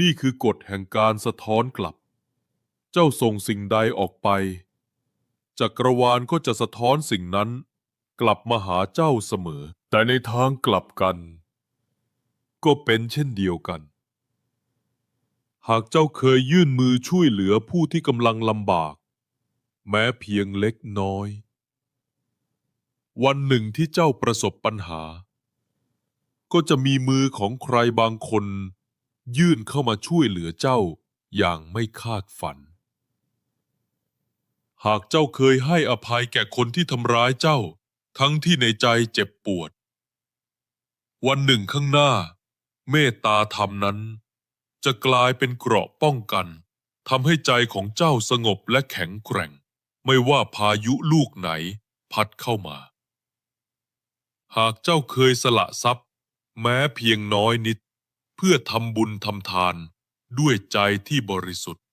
นี่คือกฎแห่งการสะท้อนกลับ เจ้าส่งสิ่งใดออกไป จักรวาลก็จะสะท้อนสิ่งนั้น กลับมาหาเจ้าเสมอ แต่ในทางกลับกัน ก็เป็นเช่นเดียวกัน หากเจ้าเคยยื่นมือช่วยเหลือผู้ที่กำลังลำบาก แม้เพียงเล็กน้อย วันหนึ่งที่เจ้าประสบปัญหา ก็จะมีมือของใครบางคน ยื่นเข้ามาช่วยเหลือเจ้าอย่างไม่คาดฝัน หากเจ้าเคยให้อภัยแก่คนที่ทำร้ายเจ้า ทั้งที่ในใจเจ็บปวด วันหนึ่งข้างหน้า เมตตาธรรมนั้น จะกลายเป็นเกราะป้องกันทำให้ใจของเจ้าสงบและแข็งแกร่ง ไม่ว่าพายุลูกไหนพัดเข้ามา หากเจ้าเคยสละทรัพย์ แม้เพียงน้อยนิด เพื่อทำบุญทำทานด้วยใจที่บริสุทธิ์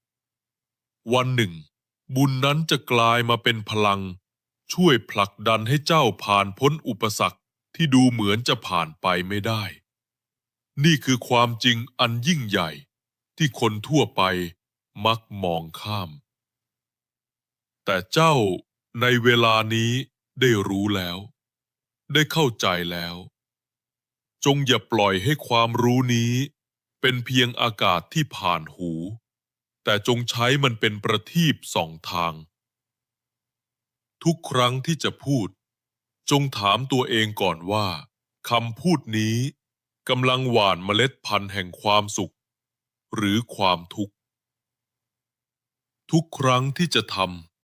วันหนึ่ง บุญนั้นจะกลายมาเป็นพลัง ช่วยผลักดันให้เจ้าผ่านพ้นอุปสรรคที่ดูเหมือนจะผ่านไปไม่ได้ นี่คือความจริงอันยิ่งใหญ่ ที่คนทั่วไปมักมองข้าม แต่เจ้าในเวลานี้ได้รู้แล้ว ได้เข้าใจแล้ว จงอย่าปล่อยให้ความรู้นี้ เป็นเพียงอากาศที่ผ่านหู แต่จงใช้มันเป็นประทีปสองทาง ทุกครั้งที่จะพูด จงถามตัวเองก่อนว่าคำพูดนี้กำลังหว่านเมล็ดพันธุ์แห่งความสุข หรือความทุกข์ ทุกครั้งที่จะทำ